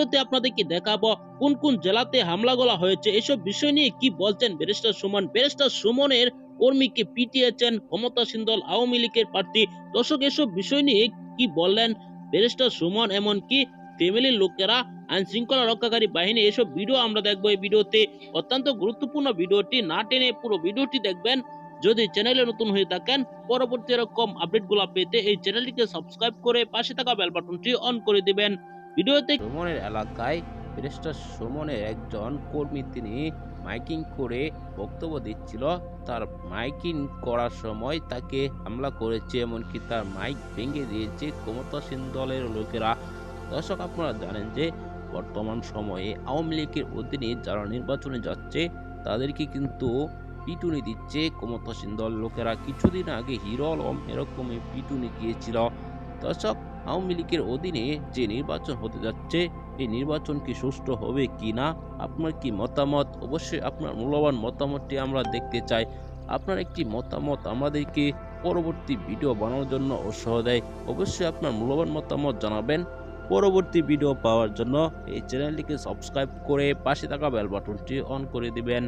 ভিডিওতে আপনাদেরকে দেখাবো কোন কোন জেলাতে হামলা গলা হয়েছে। এসব বিষয় নিয়ে কি বলছেন ব্যারিস্টার সুমন? ব্যারিস্টার সুমনের কর্মীকে পিটিয়েছেন ক্ষমতাসীন দল আওয়ামী লীগের প্রার্থী। দর্শক, এসব বিষয় নিয়ে কি বললেন ব্যারিস্টার সুমন? এমনকি ফ্যামিলির লোকেরা আইন শৃঙ্খলা রক্ষাকারী বাহিনী, এসব ভিডিও আমরা দেখব এই ভিডিওতে। অত্যন্ত গুরুত্বপূর্ণ ভিডিওটি না টেনে পুরো ভিডিওটি দেখবেন। যদি চ্যানেলে নতুন হয়ে থাকেন, পরবর্তী এরকম আপডেটগুলো পেতে এই চ্যানেলটিকে সাবস্ক্রাইব করে পাশে থাকা বেল বাটনটি অন করে দিবেন। ভিডিওতে সুমনের এলাকায় ব্যারিস্টার সুমনের একজন কর্মী তিনি মাইকিং করে বক্তব্য দিচ্ছিল। তার মাইকিং করার সময় তাকে হামলা করেছে, এমনকি তার মাইক ভেঙে দিয়েছে ক্ষমতাসীন দলের লোকেরা। দর্শক, আপনারা জানেন যে বর্তমান সময়ে আওয়ামী লীগের অধীনে যারা নির্বাচনে যাচ্ছে, তাদেরকে কিন্তু পিটুনি দিচ্ছে ক্ষমতাসীন দল লোকেরা। কিছুদিন আগে হিরো আলম এরকমই পিটুনি গিয়েছিল দর্শক আওয়ামী লীগের অধীনে যে নির্বাচন হতে যাচ্ছে, এই নির্বাচন কি সুষ্ঠু হবে কি না? আপনার কি মতামত? অবশ্যই আপনার মূল্যবান মতামতটি আমরা দেখতে চাই। আপনার একটি মতামত আমাদেরকে পরবর্তী ভিডিও বানানোর জন্য উৎসাহ দেয়। অবশ্যই আপনার মূল্যবান মতামত জানাবেন। পরবর্তী ভিডিও পাওয়ার জন্য এই চ্যানেলটিকে সাবস্ক্রাইব করে পাশে থাকা বেল বাটনটি অন করে দিবেন।